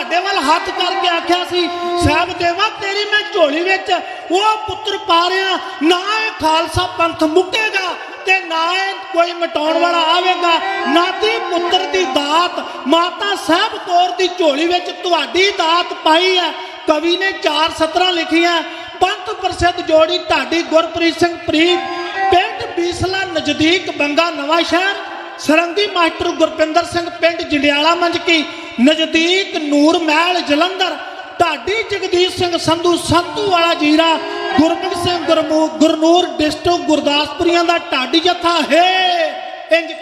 ਤੁਹਾਡੇ ਵੱਲ ਹੱਥ ਕਰਕੇ ਆਖਿਆ ਸੀ, ਸਾਹਿਬ ਦੇਵਾ, ਤੇਰੀ ਮੈਂ ਝੋਲੀ ਵਿੱਚ ਉਹ ਪੁੱਤਰ ਪਾ ਰਿਆ ਨਾ ਇਹ ਖਾਲਸਾ ਪੰਥ ਮੁੱਕੇਗਾ ਤੇ ਨਾ ਇਹ ਕੋਈ ਮਟਾਉਣ ਵਾਲਾ ਆਵੇਗਾ। ਨਾ ਪੁੱਤਰ ਦੀ ਦਾਤ, ਮਾਤਾ ਸਾਹਿਬ ਕੌਰ ਦੀ ਝੋਲੀ ਵਿੱਚ ਤੁਹਾਡੀ ਦਾਤ ਪਾਈ ਹੈ। ਕਵੀ ਨੇ ਚਾਰ ਸਤਰਾਂ ਲਿਖੀਆਂ, ਪੰਥ ਪ੍ਰਸਿੱਧ ਜੋੜੀ ਢਾਡੀ ਗੁਰਪ੍ਰੀਤ ਸਿੰਘ ਪ੍ਰੀਤ ਪਿੰਡ ਬੀਸਲਾ ਨਜ਼ਦੀਕ ਬੰਗਾ ਨਵਾਂ ਸ਼ਹਿਰ ਸਰੰਗੀ ਮਾਸਟਰ ਗੁਰਪਿੰਦਰ ਸਿੰਘ ਪਿੰਡ ਜੰਡਿਆਲਾ ਮੰਜਕੀ ਨਜ਼ਦੀਕ ਨੂਰ ਮਹਿਲ ਜਲੰਧਰ, ਢਾਡੀ ਜਗਦੀਸ਼ ਸਿੰਘ ਸੰਧੂ ਸੰਤੂ ਵਾਲਾ ਜੀਰਾ, ਗੁਰਮੁਖ ਸਿੰਘ ਗੁਰਮੂ ਗੁਰਨੂਰ ਡਿਸਟ੍ਰਿਕਟ ਗੁਰਦਾਸਪੁਰੀਆਂ ਦਾ ਢਾਡੀ ਜੱਥਾ, ਹੈ ਇੰਜ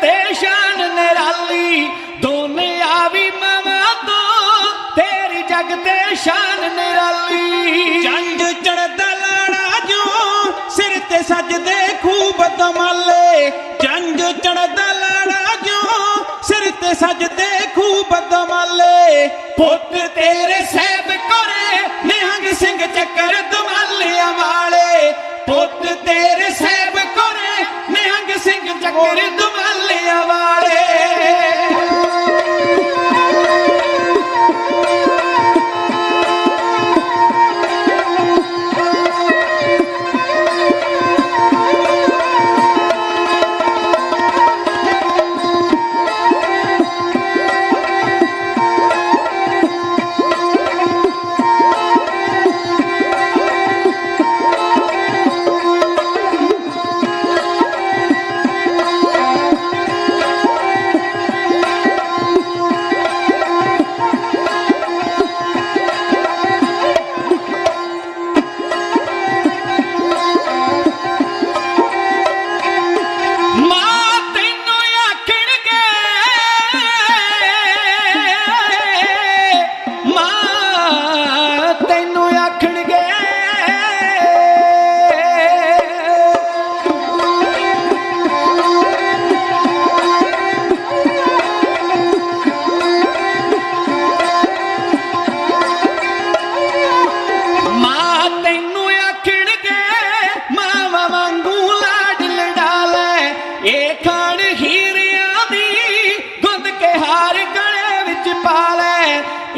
ਤੇ ਸ਼ਾਨ ਨਿਰਾਲੀ, ਦੋਨੇ ਆਵੀ ਮਾਵਾ ਤੋਂ। ਤੇਰੀ ਜਗ ਤੇ ਸ਼ਾਨ ਨਿਰਾਲੀ। ਜੰਜ ਚੜਦਾ ਲਾੜਾ ਜੋ, ਸਿਰ ਤੇ ਸਜਦੇ ਖੂਬ ਦਮਾਲੇ ਜੰਜ ਚੜਦਾ ਲਾੜਾ ਜੋ, ਸਿਰ ਤੇ ਸਜਦੇ ਖੂਬ ਦਮਾਲੇ ਪੁੱਤ ਤੇਰੇ ਸਹਿਬ ਕੋਰੇ ਨਿਹੰਗ ਸਿੰਘ ਚੱਕਰ ਦਮਾਲਿਆਂ ਵਾਲੇ। ਪੁੱਤ ਤੇਰੇ ਸਹਿਬ ਕੋਰੇ ਨਿਹੰਗ ਸਿੰਘ ਚੱਕਰ ਦਮਾਲਿਆਂ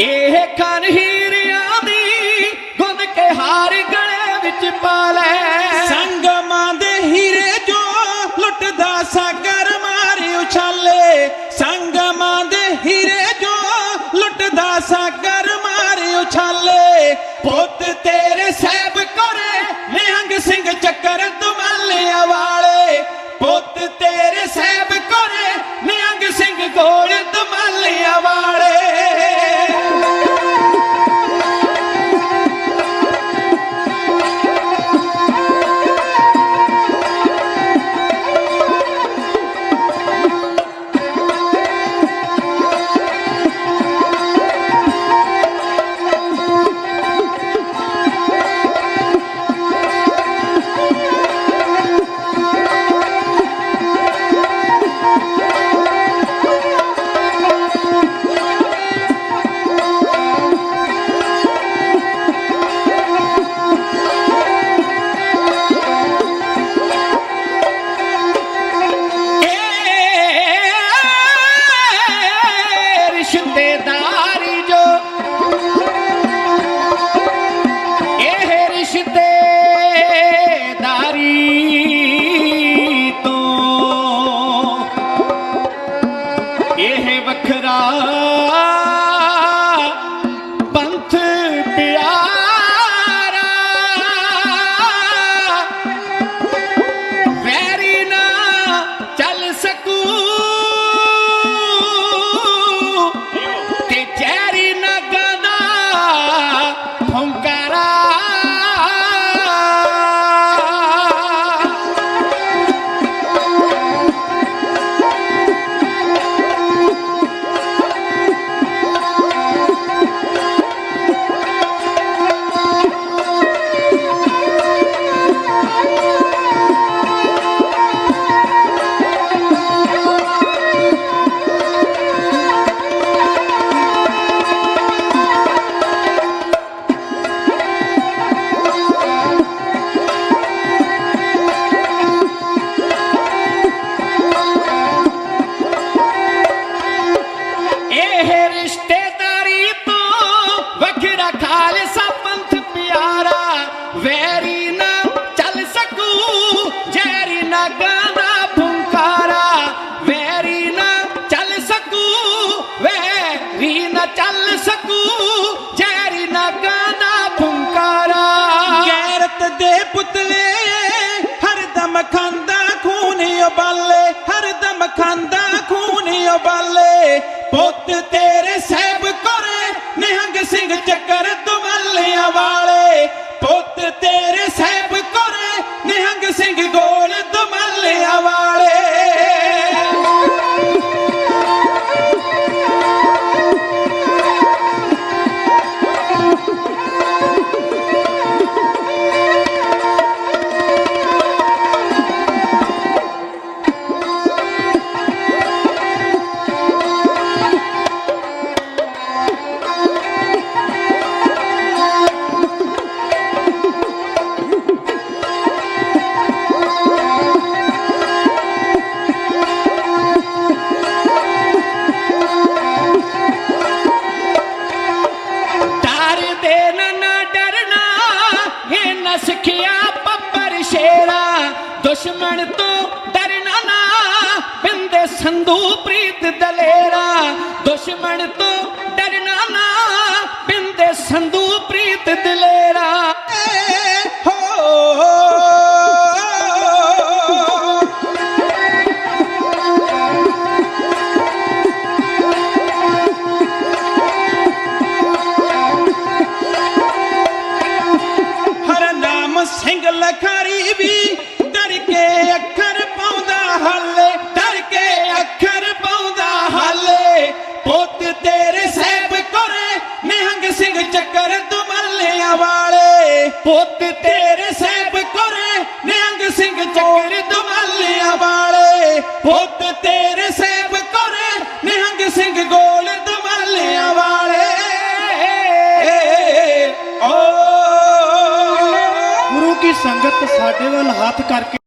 ਇਹ ਖਾਣ ਹੀਰਿਆਂ ਦੀ ਗੁੰਦ ਕੇ ਹਾਰ ਗਲੇ ਵਿੱਚ ਪਾ ਲੈ। ਸੰਗਮਾਂ ਦੇ ਹੀਰੇ ਜੋ ਲੁੱਟਦਾ ਸਾਗਰ ਮਾਰੇ ਉਛਾਲੇ। ਸੰਗਮਾਂ ਦੇ ਹੀਰੇ ਜੋ ਲੁੱਟਦਾ ਸਾਗਰ ਮਾਰੇ ਉਛਾਲੇ। ਪੁੱਤ ਤੇਰੇ ਸਹਿਬ ਕੋਰੇ ਨਿਹੰਗ ਸਿੰਘ ਚੱਕਰ ਦਮਾਲਿਆਂ ਵਾਲੇ ਦੁਸ਼ਮਣ ਤੂੰ ਡਰਨਾ ਨਾ ਬਿੰਦੇ ਸੰਧੂ ਪ੍ਰੀਤ ਦਲੇਰਾ। ਦੁਸ਼ਮਣ ਤੋਂ ਡਰਨਾ ਨਾ ਬਿੰਦੇ ਸੰਧੂ ਪ੍ਰੀਤ ਦਲੇਰਾ। ਹੋ ਪੁੱਤ ਤੇਰੇ ਸੇਵ ਕਰੇ, ਨਿਹੰਗ ਸਿੰਘ ਗੋਲ ਦਮਾਲਿਆਂ ਵਾਲੇ। ਓ। ਗੁਰੂ ਕੀ ਸੰਗਤ ਸਾਡੇ ਵੱਲ ਹੱਥ ਕਰਕੇ